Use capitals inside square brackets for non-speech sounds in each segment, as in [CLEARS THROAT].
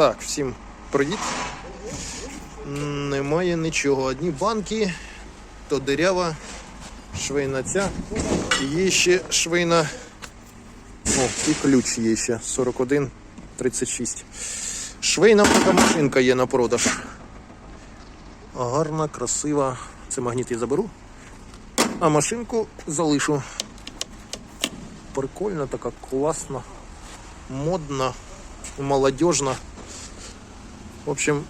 Так, всім привіт. Немає нічого. Одні банки, то дирява, швейна ця. І Є ще швейна. О, і ключ є ще 41 36. Швейна машинка є на продаж. Гарна, красива. Це магніт я заберу. А машинку залишу. Прикольна, така класна, модна, молодежна. В общем,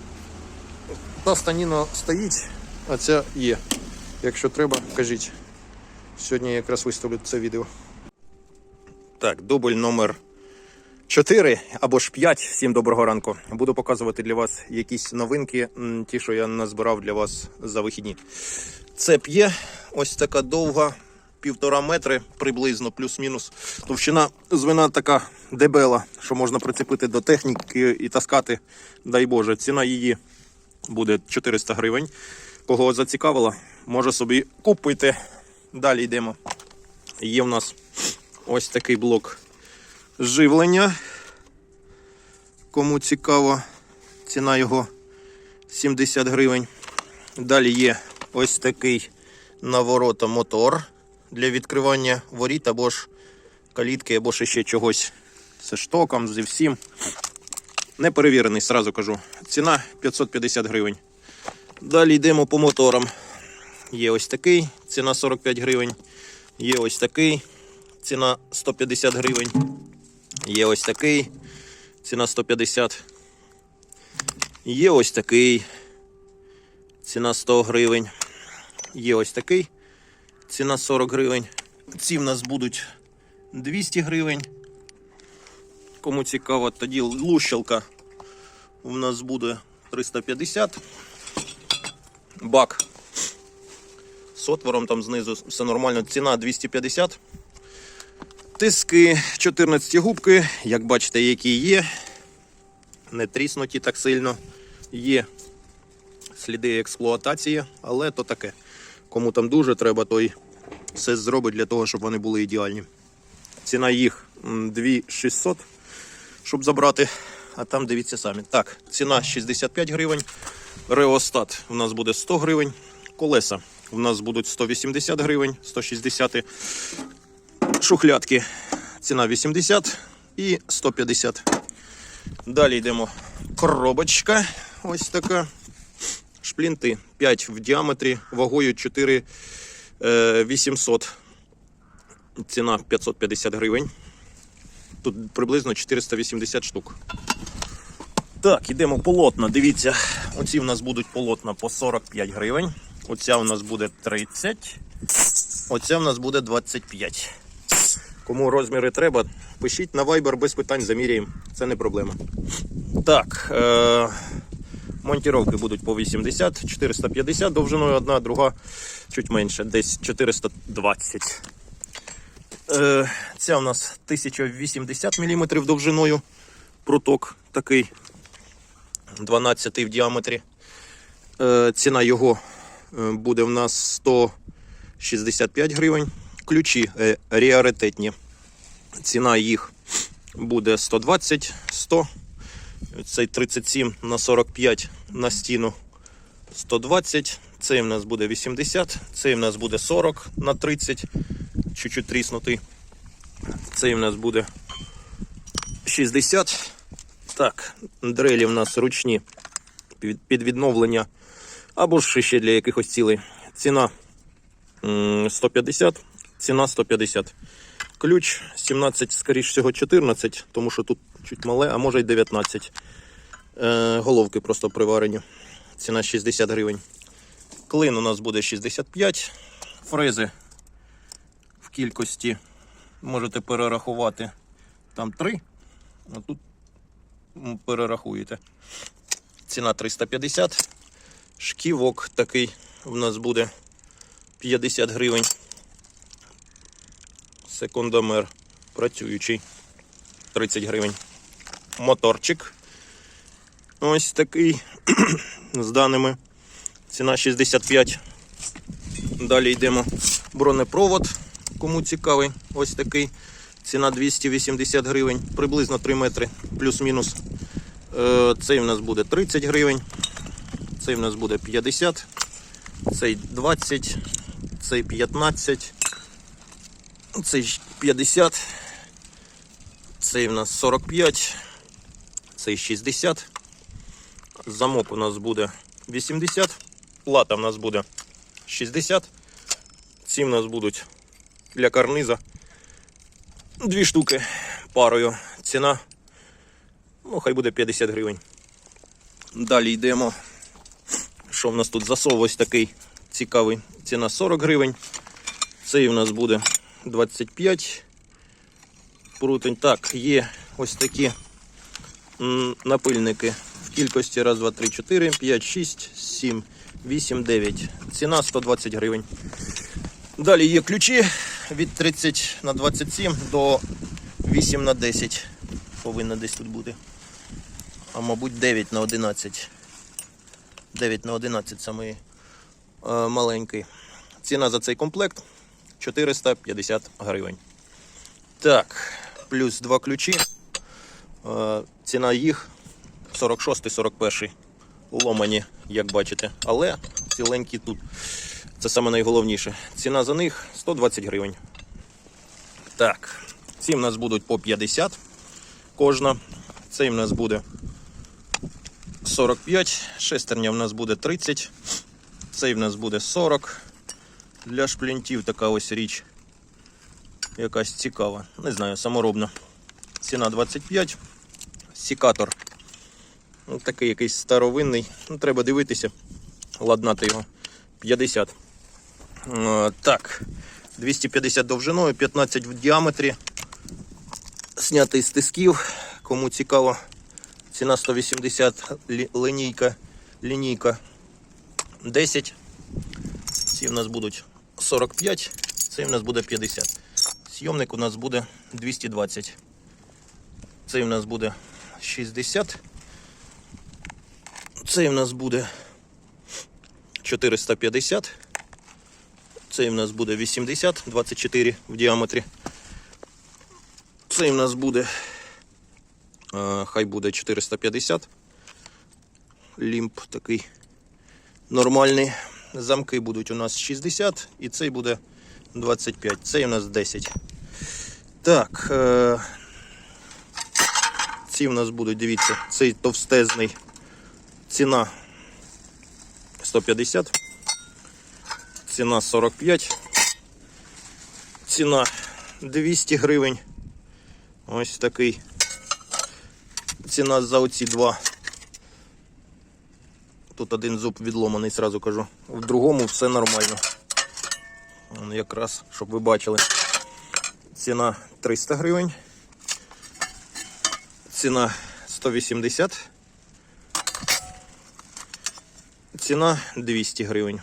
та станіна стоїть, а ця є. Якщо треба, кажіть. Сьогодні я якраз виставлю це відео. Так, дубль номер 4 або ж 5. Всім доброго ранку. Буду показувати для вас якісь новинки, ті, що я назбирав для вас за вихідні. Цеп є, ось така довга, півтора метри приблизно, плюс-мінус. Товщина звена така дебела, що можна прицепити до техніки і таскати. Дай Боже, ціна її буде 400 гривень. Кого зацікавило, може собі купити. Далі йдемо. Є в нас ось такий блок живлення. Кому цікаво, ціна його 70 гривень. Далі є ось такий наворота мотор для відкривання воріт або ж калітки, або ж ще чогось з штоком, зі всім. Не перевірений, сразу кажу. Ціна 550 гривень. Далі йдемо по моторам. Є ось такий, ціна 45 гривень. Є ось такий, ціна 150 гривень. Є ось такий, ціна 150. Є ось такий, ціна 100 гривень. Є ось такий, ціна 40 гривень. Ці в нас будуть 200 гривень. Кому цікаво, тоді лущалка у нас буде 350. Бак з отвором там знизу все нормально. Ціна 250. Тиски 14 губки, як бачите, які є. Не тріснуті так сильно. Є сліди експлуатації, але то таке. Кому там дуже треба, той все зробить для того, щоб вони були ідеальні. Ціна їх 2600, щоб забрати. А там дивіться самі. Так, ціна 65 гривень. Реостат у нас буде 100 гривень. Колеса у нас будуть 180 гривень, 160 шухлядки. Ціна 80 і 150. Далі йдемо. Коробочка. Ось така. Шплінти 5 в діаметрі, вагою 4 е, 800. Ціна 550 гривень. Тут приблизно 480 штук. Так, ідемо полотна. Дивіться, оці в нас будуть полотна по 45 гривень. Оця у нас буде 30. Оця в нас буде 25. Кому розміри треба, пишіть на Viber без питань, заміряємо. Це не проблема. Так, е- монтіровки будуть по 80, 450 довжиною одна, друга чуть менше, десь 420. Е- ця у нас 1080 мм довжиною. Пруток такий 12 в діаметрі. Е, ціна його е, буде в нас 165 гривень. Ключі ріаритетні. Ціна їх буде 120, 100. Цей 37 на 45 на стіну 120. Цей в нас буде 80, цей в нас буде 40 на 30, чуть-чуть тріснутий. Цей в нас буде 60. Так, дрелі в нас ручні під відновлення або ж ще для якихось цілей. Ціна 150, ціна 150. Ключ 17, скоріш всього, 14, тому що тут чуть мале, а може й 19. Е, головки просто приварені. Ціна 60 гривень. Клин у нас буде 65. Фрези в кількості можете перерахувати там 3, а тут перерахуєте. Ціна 350. Шківок такий в нас буде 50 гривень. Секундомер працюючий 30 гривень. Моторчик. Ось такий [CLEARS THROAT] з даними. Ціна 65. Далі йдемо. Бронепровод, кому цікавий, ось такий. Ціна 280 гривень, приблизно 3 метри, плюс-мінус. Е, Цей в нас буде 30 гривень. Цей в нас буде 50. Цей 20. Цей 15. Цей 50. Цей в нас 45. Цей 60. Замок у нас буде 80. Плата в нас буде 60. Ці в нас будуть для карниза. Дві штуки парою. Ціна. Ну, хай буде 50 гривень. Далі йдемо. Що в нас тут засов ось такий цікавий. Ціна 40 гривень. Цей у нас буде 25 прутень. Так, є ось такі напильники в кількості 1, 2, 3, 4, 5, 6, 7, 8, 9. Ціна 120 гривень. Далі є ключі від 30 на 27 до 8 на 10. Повинно десь тут бути. А мабуть 9 на 11. 9 на 11 самий е, маленький. Ціна за цей комплект 450 гривень. Так, плюс два ключі. Е, ціна їх 46-41 ломані, як бачите. Але ціленькі тут. Це саме найголовніше. Ціна за них 120 гривень. Так, ці в нас будуть по 50 кожна. Цей в нас буде 45, шестерня в нас буде 30, цей в нас буде 40. Для шплінтів така ось річ. Якась цікава. Не знаю, саморобна. Ціна 25. Сікатор. Ну, такий якийсь старовинний. Ну, треба дивитися. Ладнати його. 50. Е, Так. 250 довжиною, 15 в діаметрі. Снятий з тисків. Кому цікаво. Ціна 180 лі- лінійка, лінійка 10. Ці в нас будуть 45, цей в нас буде 50. Сйомник у нас буде 220. Цей в нас буде 60. Цей в нас буде 450. Цей в нас буде 80, 24 в діаметрі. Цей в нас буде Е, Хай буде 450. Лімп такий нормальний. Замки будуть у нас 60 і цей буде 25. Цей у нас 10. Так. е, Ці у нас будуть, дивіться, цей товстезний. Ціна 150. Ціна 45. Ціна 200 гривень. Ось такий ціна за оці два. Тут один зуб відломаний, сразу кажу. В другому все нормально. Вон Якраз, щоб ви бачили. Ціна 300 гривень. Ціна 180. Ціна 200 гривень.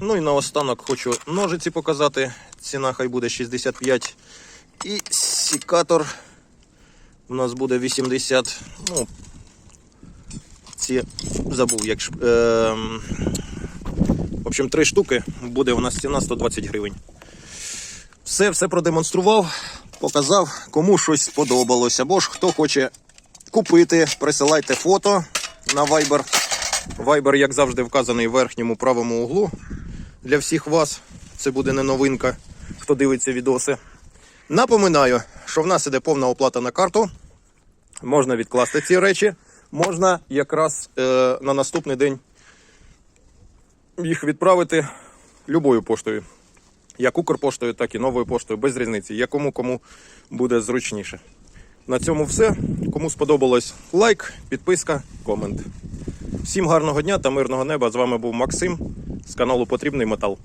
Ну і наостанок хочу ножиці показати. Ціна хай буде 65. І сікатор у нас буде 80. Ну, ці забув, як. Е, в общем, три штуки буде у нас ціна 120 гривень. Все, все продемонстрував, показав, кому щось сподобалось. Або ж хто хоче купити, присилайте фото на Viber. Viber, як завжди, вказаний в верхньому правому углу. Для всіх вас це буде не новинка, хто дивиться відоси. Напоминаю, що в нас іде повна оплата на карту. Можна відкласти ці речі, можна якраз е, на наступний день їх відправити любою поштою. Як Укрпоштою, так і новою поштою, без різниці, якому кому буде зручніше. На цьому все. Кому сподобалось лайк, підписка, комент. Всім гарного дня та мирного неба. З вами був Максим з каналу Потрібний Метал.